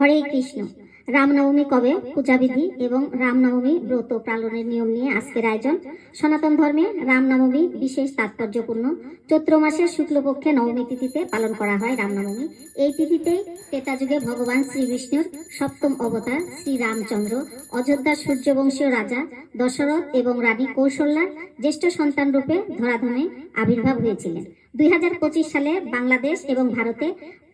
হরে কৃষ্ণ। রামনবমী কবে? পূজাবিধি এবং রামনবমী ব্রত পালনের নিয়ম নিয়ে আজকের আয়োজন। সনাতন ধর্মে রামনবমী বিশেষ তাৎপর্যপূর্ণ। চৈত্র মাসের শুক্লপক্ষে নবমী তিথিতে পালন করা হয় রামনবমী। এই তিথিতে যুগে ভগবান শ্রীবিষ্ণুর সপ্তম অবতার শ্রী রামচন্দ্র অযোধ্যার সূর্যবংশীয় রাজা, দশরথ এবং রানী কৌশল্যার জ্যেষ্ঠ সন্তান রূপে ধরাধামে আবির্ভাব হয়েছিলেন। দুই হাজার পঁচিশ সালে বাংলাদেশ এবং ভারতে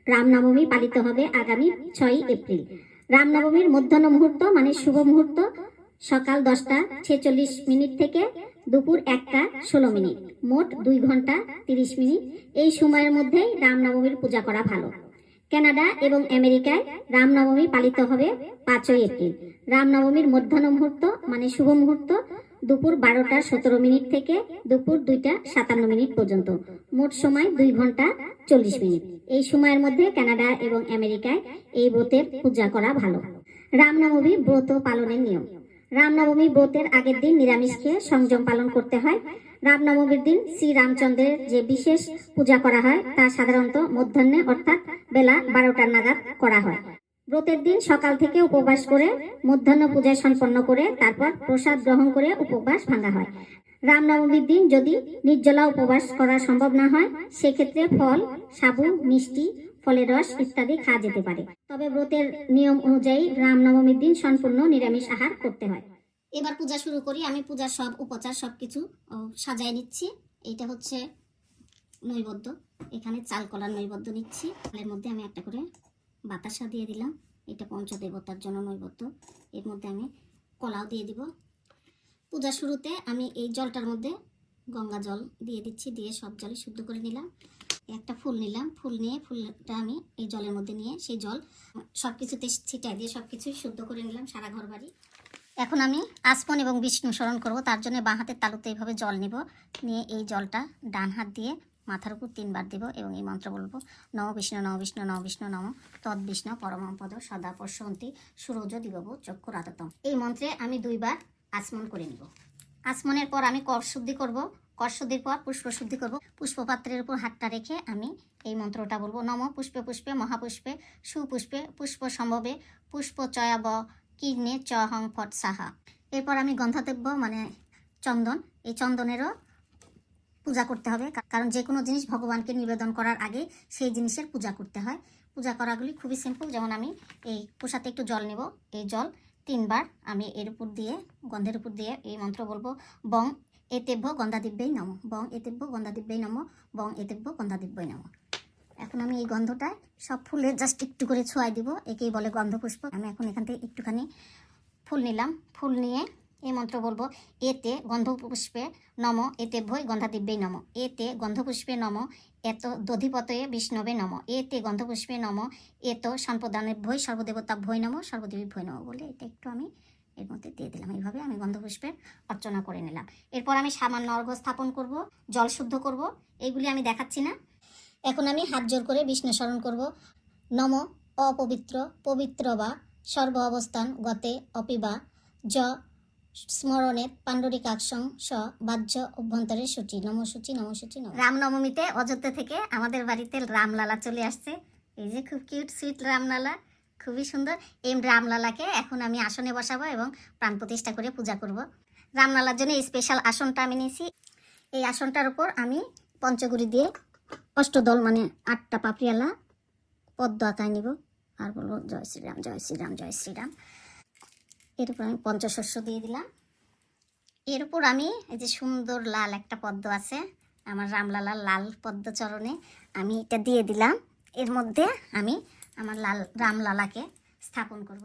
রামনবমী পালিত হবে আগামী ছয়ই এপ্রিল। রামনবমীর মধ্যাহ্ন মুহূর্ত মানে শুভ মুহূর্ত, সকাল দশটা ছেচল্লিশ মিনিট থেকে দুপুর একটা ষোলো মিনিট, মোট দুই ঘণ্টা তিরিশ মিনিট। এই সময়ের মধ্যেই রামনবমীর পূজা করা ভালো। কানাডা এবং আমেরিকায় রামনবমী পালিত হবে পাঁচই এপ্রিল। রামনবমীর মধ্যাহ্ন মুহূর্ত মানে শুভ মুহূর্ত দুপুর বারোটা সতেরো মিনিট থেকে দুপুর দুইটা সাতান্ন মিনিট পর্যন্ত। মোট সময় দুই ঘণ্টা চল্লিশ মিনিট। এই সময়ের মধ্যে কানাডা এবং আমেরিকায় এই ব্রতের পূজা করা ভালো। রামনবমী ব্রত পালনের নিয়ম। রামনবমী ব্রতের আগের দিন নিরামিষ খেয়ে সংযম পালন করতে হয়। রামনবমীর দিন শ্রী রামচন্দ্রের যে বিশেষ পূজা করা হয়, তা সাধারণত মধ্যাহ্নে অর্থাৎ বেলা বারোটার নাগাদ করা হয়। ব্রতের দিন সকাল থেকে উপবাস করে মধ্যাহ্ন পূজা সম্পন্ন করে তারপর প্রসাদ গ্রহণ করে উপবাস ভাঙা হয়। রামনবমীর দিন যদি নির্জলা উপবাস করা সম্ভব না হয় সেক্ষেত্রে ফল সাবু মিষ্টি ফলের রস ইত্যাদি খাওয়া যেতে পারে। তবে ব্রতের নিয়ম অনুযায়ী রামনবমীর দিন সম্পূর্ণ নিরামিষ আহার করতে হয়। এবার পূজা শুরু করি। আমি পূজার সব উপচার সবকিছু ও, সাজায় নিচ্ছি। এটা হচ্ছে নৈবদ্য। এখানে চাল কলার নৈবদ্য নিচ্ছি। এর মধ্যে আমি একটা করে বাতাসা দিয়ে দিলাম। এটা পঞ্চদেবতার জন্য নৈবদ্য এর মধ্যে আমি কলাও দিয়ে দিব। পূজা শুরুতে আমি এই জলটার মধ্যে গঙ্গা জল দিয়ে দিচ্ছি, দিয়ে সব জলে শুদ্ধ করে নিলাম। একটা ফুল নিলাম। ফুল নিয়ে ফুলটা আমি এই জলের মধ্যে নিয়ে সেই জল সব কিছুতে ছিটাই দিয়ে সব কিছুই শুদ্ধ করে নিলাম সারা ঘর বাড়ি এখন আমি আসমন এবং বিষ্ণু স্মরণ করব। তার জন্য বাঁ হাতের তালুতে এইভাবে জল নিব। নিয়ে এই জলটা ডান হাত দিয়ে মাথার উপর তিনবার দিব এবং এই মন্ত্র বলব, নম বিষ্ণু নম বিষ্ণু নম বিষ্ণু, নম, তৎ বিষ্ণু পরমপদ সদা পশ্যন্তি সুরজ দিবব চক্ষু রাততম এই মন্ত্রে আমি দুইবার আসমন করে নিব। আসমনের পর আমি কর শুদ্ধি করব, কর শুদ্ধির পর পুষ্প শুদ্ধি করব। পুষ্পপাত্রের উপর হাতটা রেখে আমি এই মন্ত্রটা বলব, নম পুষ্পে পুষ্পে মহাপুষ্পে, সুপুষ্পে পুষ্প সম্ভবে, পুষ্প চয়াব কীর্ণে চ হং ফট সাহা। এরপর আমি গন্ধাতব্য মানে চন্দন, এই চন্দনেরও পূজা করতে হবে। কারণ যে কোনো জিনিস ভগবানকে নিবেদন করার আগে সেই জিনিসের পূজা করতে হয়। পূজা করাগুলি খুবই সিম্পল যেমন আমি এই পোষাতে একটু জল নেব। এই জল তিনবার আমি এর উপর দিয়ে, গন্ধের উপর দিয়ে এই মন্ত্র বলব, বং এতেভ্য গন্ধাদিব্যই নম। বং এতেভ্য গন্ধাদিব্যই নম। বং এতেভ্য গন্ধাদিব্যই নম। এখন আমি এই গন্ধটায় সব ফুলে জাস্ট একটু করে ছোঁয়াই দিব। একেই বলে গন্ধপুষ্প। আমি এখন এখান থেকে একটুখানি ফুল নিলাম। ফুল নিয়ে এই মন্ত্র বলব, এতে গন্ধপুষ্পে নম, এতে ভৈ গন্ধাদিব্যে নম, এতে গন্ধপুষ্পে নম, এত দধিপতয়ে বিষ্ণবে নম, এতে গন্ধপুষ্পে নম, এত সম্পদানের ভৈ সর্বদেবতা ভৈ নম, সর্বদেবী ভৈ নম বলে এটা একটু আমি এর মধ্যে দিয়ে দিলাম। এইভাবে আমি গন্ধপুষ্পের অর্চনা করে নিলাম। এরপর আমি সামান্য অর্ঘ্য স্থাপন করব, জল শুদ্ধ করব, এইগুলি আমি দেখাচ্ছি না। এখন আমি হাত জোর করে বিষ্ণু স্মরণ করব। নম, অপবিত্র, পবিত্র বা সর্ব অবস্থান গতে অপিবা য স্মরণে পাণ্ডরিকাক্ষং স বাহ্য অভ্যন্তরে সূচি। নম সূচি নম নম রামনবমীতে অযোধ্যা থেকে আমাদের বাড়িতে রামলালা চলে আসছে। এই যে খুব কিউট সুইট রামলালা, খুবই সুন্দর। এই রামলালাকে এখন আমি আসনে বসাবো এবং প্রাণ প্রতিষ্ঠা করে পূজা করব। রামলালার জন্য এই স্পেশাল আসনটা আমি নিয়েছি। এই আসনটার উপর আমি পঞ্চগুড়ি দিয়ে অষ্টদল মানে আটটা পাপড়িয়ালা পদ্ম আঁকায় নিব। আর বলব জয় শ্রীরাম জয় শ্রীরাম জয় শ্রীরাম। এর উপর আমি পঞ্চশস্য দিয়ে দিলাম। এর উপর আমি এই যে সুন্দর লাল একটা পদ্ম আছে, আমার রামলালার লাল পদ্ম চরণে আমি এটা দিয়ে দিলাম। এর মধ্যে আমি আমার লাল রামলালাকে স্থাপন করব।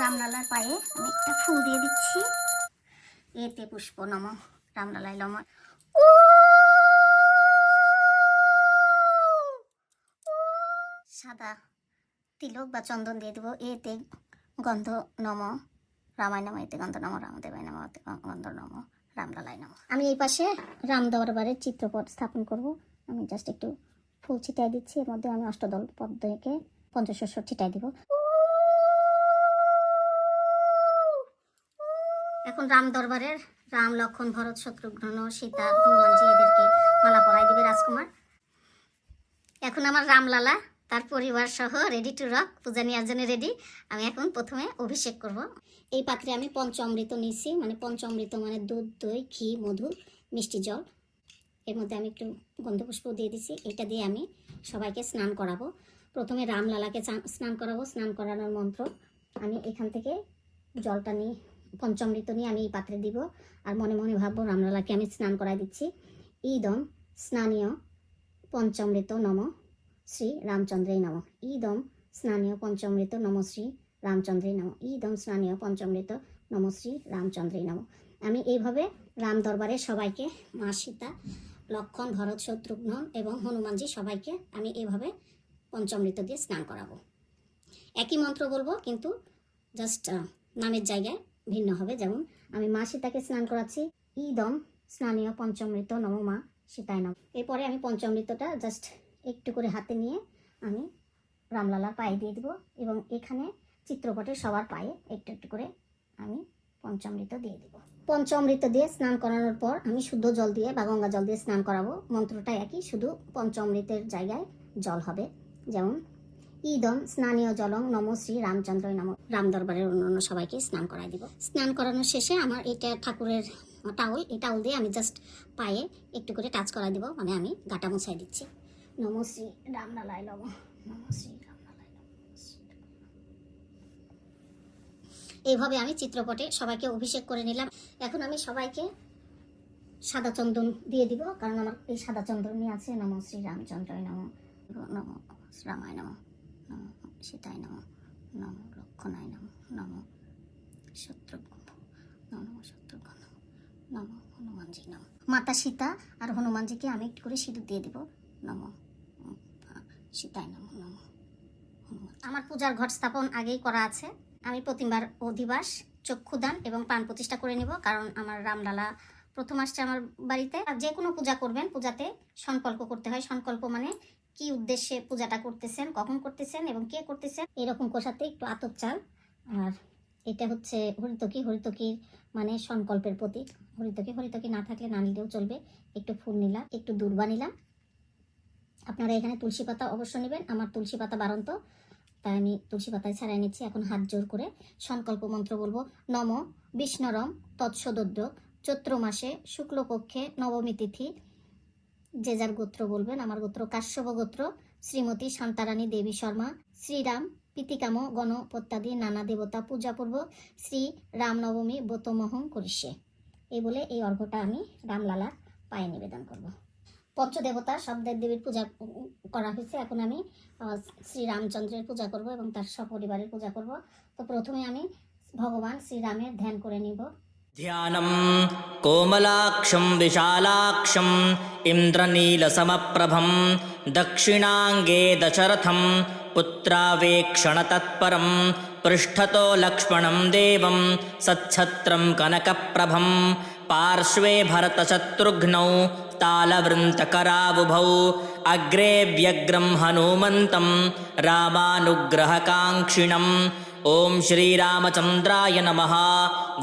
রামলালার পায়ে আমি একটা ফুল দিয়ে দিচ্ছি। এতে পুষ্প নম রামলালাই নম। সাদা তিলক বা চন্দন দিয়ে দেবো। এতে গন্ধ নম, রামায় নম, এতে গন্ধ নম, রামদেবায় নম গন্ধ নম রামলালাই নম। আমি এই পাশে রাম দরবারের চিত্রপট স্থাপন করব। আমি জাস্ট একটু ফুল ছিটাই দিচ্ছি। এর মধ্যে আমি অষ্টদল পদ্ম এঁকে পঞ্চশস্য ছিটাই দিব। এখন রাম দরবারের রাম, লক্ষণ, ভরত, শত্রুঘ্ন, সীতা হনুমানজি এদেরকে মালা পরাই দিবে রাজকুমার। এখন আমার রামলালা তার পরিবার সহ রেডি টু রক পূজা নেওয়ার জন্য রেডি আমি এখন প্রথমে অভিষেক করব। এই পাত্রে আমি পঞ্চামৃত নিয়েছি মানে পঞ্চামৃত মানে দুধ, দই, ঘি, মধু, মিষ্টি জল। এর মধ্যে আমি একটু গন্ধপুষ্প দিয়ে দিছি। এটা দিয়ে আমি সবাইকে স্নান করাবো। প্রথমে রামলালাকে স্নান করাবো। স্নান করানোর মন্ত্র আমি এখান থেকে জলটা নিয়ে, পঞ্চামৃত নিয়ে আমি এই পাত্রে দিব। আর মনে মনে ভাববো রামলালাকে আমি স্নান করাই দিচ্ছি। ইদম স্নানীয় পঞ্চামৃত নম। শ্রী রামচন্দ্রেই নম। ইদম স্নানীয় পঞ্চমৃত নম শ্রী রামচন্দ্রেই নম। ইদম স্নানীয় পঞ্চমৃত নম শ্রী রামচন্দ্রেই নম। আমি এইভাবে রাম দরবারে সবাইকে মা সীতা, লক্ষণ, ভরত, শত্রুঘ্ন এবং হনুমানজি সবাইকে আমি এইভাবে পঞ্চমৃত দিয়ে স্নান করাবো। একই মন্ত্র বলব, কিন্তু জাস্ট নামের জায়গায় ভিন্ন হবে। যেমন, আমি মা সীতাকে স্নান করাচ্ছি, ইদম স্নানীয় পঞ্চমৃত নম মা সীতায় নম। এরপরে আমি পঞ্চমৃতটা জাস্ট একটু করে হাতে নিয়ে আমি রামলালার পায়ে দিয়ে দেবো এবং এখানে চিত্রপটের সবার পায়ে একটু একটু করে আমি পঞ্চামৃত দিয়ে দিব। পঞ্চামৃত দিয়ে স্নান করানোর পর আমি শুদ্ধ জল দিয়ে বা গঙ্গা জল দিয়ে স্নান করাবো। মন্ত্রটা একই, শুধু পঞ্চামৃতের জায়গায় জল হবে। যেমন ইদম স্নানীয় জলং নম শ্রী রামচন্দ্র নম। রাম দরবারের অন্যান্য সবাইকে স্নান করাই দিব। স্নান করানোর শেষে আমার এটা ঠাকুরের টাউল, এই টাউল দিয়ে আমি জাস্ট পায়ে একটু করে টাচ করাই দিব। মানে আমি গাটা মুছাই দিচ্ছি। নম শ্রী রামলালায় নম নম শ্রী এইভাবে আমি চিত্রপটে সবাইকে অভিষেক করে নিলাম। এখন আমি সবাইকে সাদা চন্দন দিয়ে দিব, কারণ আমার এই সাদা চন্দনই আছে। নম শ্রী রামচন্দ্রয় নম নম রামায় নম নম সীতায় নম নম লক্ষণায় নম নম শত্রুঘ্ন নম শত্রুঘ্ন নম হনুমানজি নম মাতা সীতা আর হনুমানজিকে আমি একটু করে সিঁদুর দিয়ে দেব। নম সীতায় নম নম। আমার পূজার ঘট স্থাপন আগেই করা আছে। আমি প্রতিবার অধিবাস, চক্ষুদান এবং প্রাণ প্রতিষ্ঠা করে নিব, কারণ আমার রামলালা প্রথম আসছে আমার বাড়িতে। আর যে কোনো পূজা করবেন, পূজাতে সংকল্প করতে হয়। সংকল্প মানে কি উদ্দেশ্যে পূজাটা করতেছেন, কখন করতেছেন এবং কে করতেছেন, এরকম কোষাতে একটু আতপ চাল। আর এটা হচ্ছে হরিতকি। হরিতকির মানে সংকল্পের প্রতীক। হরিতকি হরিতকি না থাকলে না নিলেও চলবে। একটু ফুল নিলাম, একটু দূর্বা নিলাম। আপনারা এখানে তুলসী পাতা অবশ্য নেবেন, আমার তুলসী পাতা বারন্ত তাই আমি তুলসী পাতায় ছাড়াই নিচ্ছি, এখন হাত জোর করে সংকল্প মন্ত্র বলব, নম বিষ্ণরম তৎসদদ্য চৈত্র মাসে শুক্লপক্ষে নবমী তিথি, যে যার গোত্র বলবেন, আমার গোত্র কাশ্যপ গোত্র, শ্রীমতী শান্তারানী দেবী শর্মা, শ্রীরাম পিতিকাম গণপত্যাদি নানা দেবতা পূজা পূজাপূর্ব শ্রী রামনবমী ব্রতমহং করিষ্যে। এই বলে এই অর্ঘ্যটা আমি রামলালার পায়ে নিবেদন করব। পঞ্চদেবতা সব দেব দেবীর পূজা উম, করা হয়েছে এখন আমি আহ, শ্রী রামচন্দ্রের পূজা করব এবং তার সপরিবারের পূজা করব তো প্রথমে আমি ভগবান শ্রীরামের ধ্যান করে নিব ध्यानं कोमलाक्षं विशालाक्षम् इन्द्रनीलसमप्रभं दक्षिणाङ्गे दशरथं पुत्रावेक्षणतत्परं पृष्ठतो लक्ष्मणं देवं सच्छत्रं कनकप्रभं पार्श्वे भरतशत्रुघ्नौ तालवृन्तकरावुभौ अग्रे व्यग्रं हनुमन्तं रामानुग्रहकाङ्क्षिणम् ॐ श्रीरामचन्द्राय नमः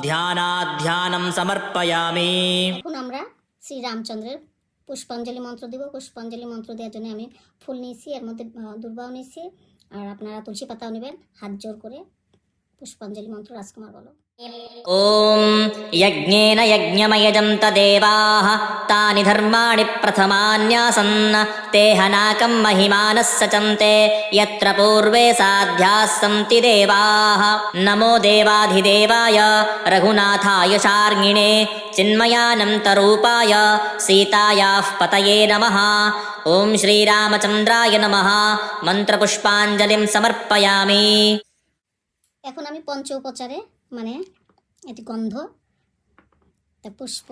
ध्यानाध्यानं समर्पयामि এখন আমরা শ্রী রামচন্দ্রের পুষ্পাঞ্জলি মন্ত্র দিব পুষ্পাঞ্জলি মন্ত্র দেওয়ার জন্য আমি ফুল নিয়েছি এর মধ্যে আহ, দুর্বাও নিয়েছি আর আপনারা তুলসী পাতাও নেবেন হাত জোর করে পুষ্পাঞ্জলি মন্ত্র রাজকুমার বলো ॐ यज्ञेन यज्ञमयजन्त देवाः तानि धर्माणि प्रथमान्यासन् ते हनाकं महिमानः सचन्ते यत्र पूर्वे साध्याः सन्ति देवाः नमो देवाधिदेवाय रघुनाथाय शार्ङ्गिणे चिन्मयानन्तरूपाय सीतायाः पतये नमः ॐ श्रीरामचन्द्राय नमः मन्त्रपुष्पाञ्जलिं समर्पयामि এখন আমি পঞ্চ উপচারে মানে এটি গন্ধ পুষ্প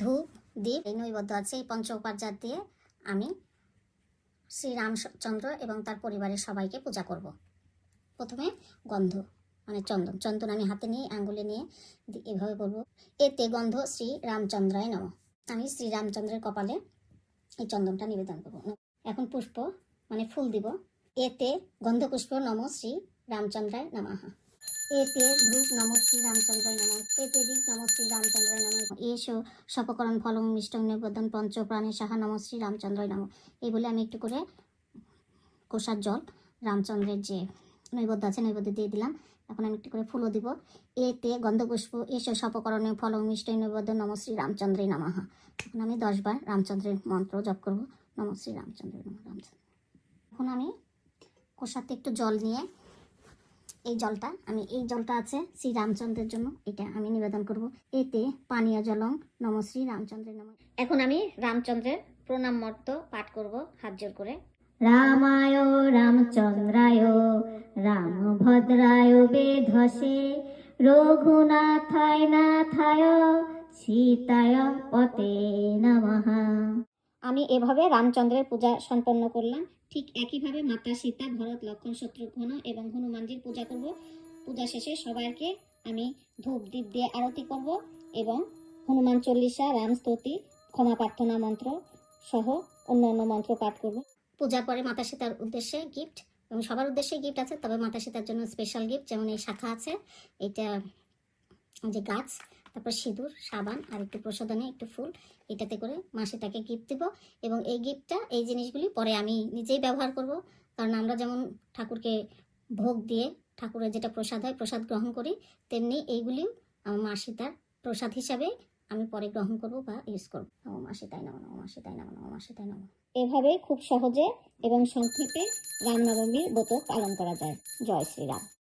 ধূপ দ্বীপ এই নৈবদ্য আছে, এই পঞ্চ উপাচার দিয়ে আমি শ্রী রামচন্দ্র এবং তার পরিবারের সবাইকে পূজা করব। প্রথমে গন্ধ মানে চন্দন চন্দন আমি হাতে নিয়ে, আঙ্গুলে নিয়ে এভাবে বলব। এতে গন্ধ শ্রী রামচন্দ্রায় নম। আমি শ্রী রামচন্দ্রের কপালে এই চন্দনটা নিবেদন করব। এখন পুষ্প মানে ফুল দিব। এতে গন্ধপুষ্প নম শ্রী রামচন্দ্রায় নমঃ। এতে ধ্রুব নম শ্রী রামচন্দ্রায় নম। এতে দিক নম শ্রী রামচন্দ্রায় নম। এসো সপকরণ ফলম মিষ্ট নিবেদন পঞ্চ প্রাণী সাহা নম শ্রী রামচন্দ্রায় নম। এই বলে আমি একটু করে কোষার জল, রামচন্দ্রের যে নৈবেদ্য আছে, নৈবেদ্য দিয়ে দিলাম। এখন আমি একটু করে ফুলও দিব। এতে গন্ধপুষ্প, এসো সপকরণে ফলম মিষ্ট নৈবেদ্য নম শ্রী রামচন্দ্রে নমঃ। এখন আমি দশবার রামচন্দ্রের মন্ত্র জপ করব। নম শ্রী রামচন্দ্র নম রামচন্দ্র। এখন আমি কোষাতে একটু জল নিয়ে এই জলটা আমি এই জলটা আছে শ্রী রামচন্দ্রের জন্য এটা আমি নিবেদন করব। এতে পানীয় জলং নম শ্রী রামচন্দ্রের নম। এখন আমি রামচন্দ্রের প্রণাম মর্ত পাঠ করব হাত জোর করে। রামায় রামচন্দ্রায় রামভদ্রায় বেধসে রঘুনাথায় নাথায় সীতায় পতে নমঃ। আমি এভাবে রামচন্দ্রের পূজা সম্পন্ন করলাম। ঠিক একইভাবে মাতা সীতা, ভরত লক্ষণ শত্রুঘ্ন এবং হনুমানজির পূজা করব। পূজা শেষে সবাইকে আমি ধূপ, দীপ দিয়ে আরতি করব এবং হনুমান চল্লিশা, রাম স্তুতি, ক্ষমা প্রার্থনা মন্ত্র সহ অন্য অন্য মন্ত্র পাঠ করব। পূজার পরে মাতা সীতার উদ্দেশ্যে গিফট এবং সবার উদ্দেশ্যে গিফট আছে, তবে মাতা সীতার জন্য স্পেশাল গিফট যেমন এই শাখা আছে এটা যে গাছ তারপর সিঁদুর, সাবান আর একটু প্রসাদনে একটু ফুল। এটাতে করে মা সীতাকে গিফট দেবো এবং এই গিফটটা এই জিনিসগুলি পরে আমি নিজেই ব্যবহার করব। কারণ আমরা যেমন ঠাকুরকে ভোগ দিয়ে ঠাকুরের যেটা প্রসাদ হয়, প্রসাদ গ্রহণ করি, তেমনি এইগুলিও আমার মা সীতার প্রসাদ হিসাবে আমি পরে গ্রহণ করব বা ইউজ করব। নম মা সীতাই নম নম মা সীতাই নম নম মা সীতাই নম। এভাবে খুব সহজে এবং সংক্ষেপে রামনবমীর ব্রত পালন করা যায়। জয় শ্রীরাম।